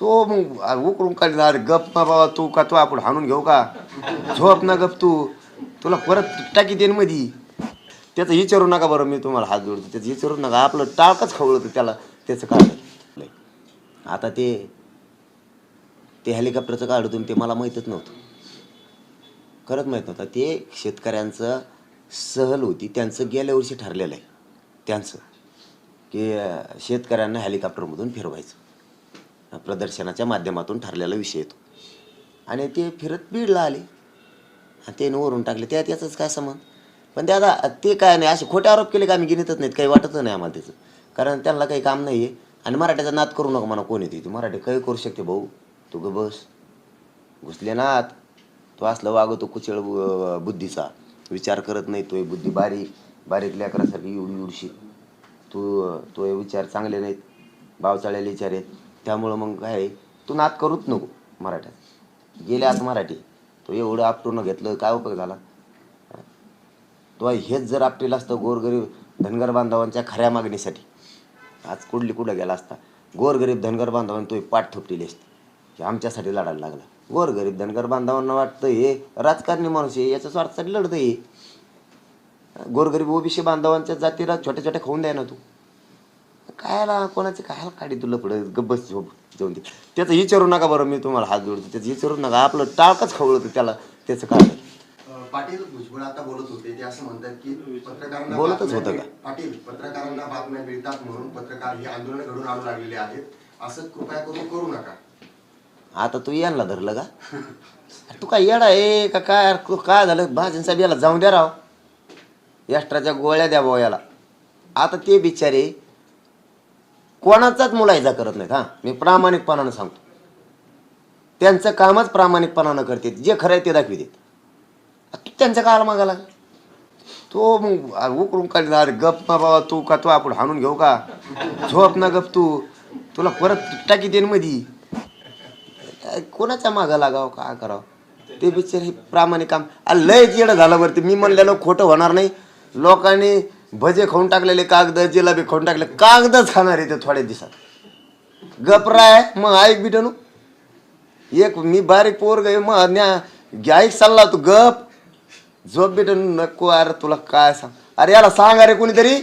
तो मग उकरून काढला अरे गप ना बाबा तू का तू आपण हाणून घेऊ का? झोप ना गप तू. तुला परत टाकी देईन मधी. त्याचं विचारू नका बरं मी तुम्हाला हात जोडतो. त्याचं विचारू नका. आपलं टाळकच खवळतं त्याला त्याचं काढलं आता ते ते हेलिकॉप्टरचं काढून ते मला माहीतच नव्हतं. खरंच माहीत नव्हतं. ते शेतकऱ्यांचं सहल होती. त्यांचं गेल्या वर्षी ठरलेलं आहे. त्यांचं. की शेतकऱ्यांना हेलिकॉप्टरमधून फिरवायचं. प्रदर्शनाच्या माध्यमातून ठरलेला विषय येतो. आणि ते फिरत बीडला आले. आणि ते वरून टाकले. त्यात याचंच काय संबंध? पण ते आता ते काय नाही असे खोटे आरोप केले का आम्ही गिनीतच नाहीत. काही वाटतच नाही आम्हाला त्याचं. कारण त्यांना काही काम नाही आहे आणि मराठीचा नाद करू नका म्हणा कोण येते ती मराठी काही करू शकते भाऊ. तू ग बस. घुसले ना आत तो असलं वागवतो कुचळ बु- बुद्धीचा. विचार करत नाही तो बुद्धी बारीक. बारीक लेकरासारखी एवढी उडशी तू तो विचार चांगले नाहीत. भावचाळ्याला विचार आहेत त्यामुळं मग काय तू नात करूच नको मराठ्यात. गेले आज मराठी. तो एवढं आपटून घेतलं काय उपयोग झाला? तो हेच जर आपटेल असतं गोरगरीब धनगर बांधवांच्या खऱ्या मागणीसाठी. आज कुठली कुठं गेला असता? गोरगरीब धनगर बांधवांनी तो पाठ थोपलेली असते. की आमच्यासाठी लढायला लागला. गोरगरीब धनगर बांधवांना वाटतं हे राजकारणी माणूस आहे याच्या स्वार्थासाठी लढतं हे. गोरगरीब ओबीसी बांधवांच्या जातीला छोट्या छोट्या खाऊन द्या ना तू कायला कोणाचे कायला काढी तुला पुढे? गब्बस झोप जाऊन दे. त्याचं विचारू नका बरं मी तुम्हाला हात जोडतो. त्याचं विचारू नका. आपलं टाळकच खवळतं त्याला. त्याचं काय? पाटील भुजबळ आता बोलत होते. ते असं म्हणतात की पत्रकारांना बोलतच बातम्या होतं का? मिळ- पाटील पत्रकारांना बातम्या मिळतात म्हणून पत्रकार ही आंदोलन घडून आणू लागलेले आहेत. असं कृपया करून करू नका. आता तू यांना धरलं का? तू काय येडा आहे का काय? तू काय झालं? भाजन साहेब याला जाऊन द्या राव. एक्स्ट्राच्या गोळ्या द्या भाऊ याला. आता ते बिचारे कोणाचाच मुलायजा करत नाहीत हां. मी प्रामाणिकपणानं सांगतो. त्यांचं कामच प्रामाणिकपणानं करते जे खरं आहे ते दाखवितात. तू त्यांच्या काळाला मागायला तो मग उकडून उकरून काढला अरे गप ना बाबा तू का तू आपण हाणून घेऊ का? झोप ना गप तू. तुला परत टाकी देईन मधी. कोणाच्या मागं लागाव काय करावं? ते बिचारे हे प्रामाणिक काम. लय येडं झालं वरती मी म्हणलेलं खोटं होणार नाही. लोकांनी भजे खाऊन टाकलेले कागद जिलाबी खाऊन टाकले. कागदच खाणार आहे ते थोड्या दिवसात. गपराय मग ऐक बिटनू. एक मी बारीक पोर गे मग न्या ऐक चालला तू गप. झोप बिटन नको अरे तुला काय सांग. अरे याला सांग अरे कोणीतरी.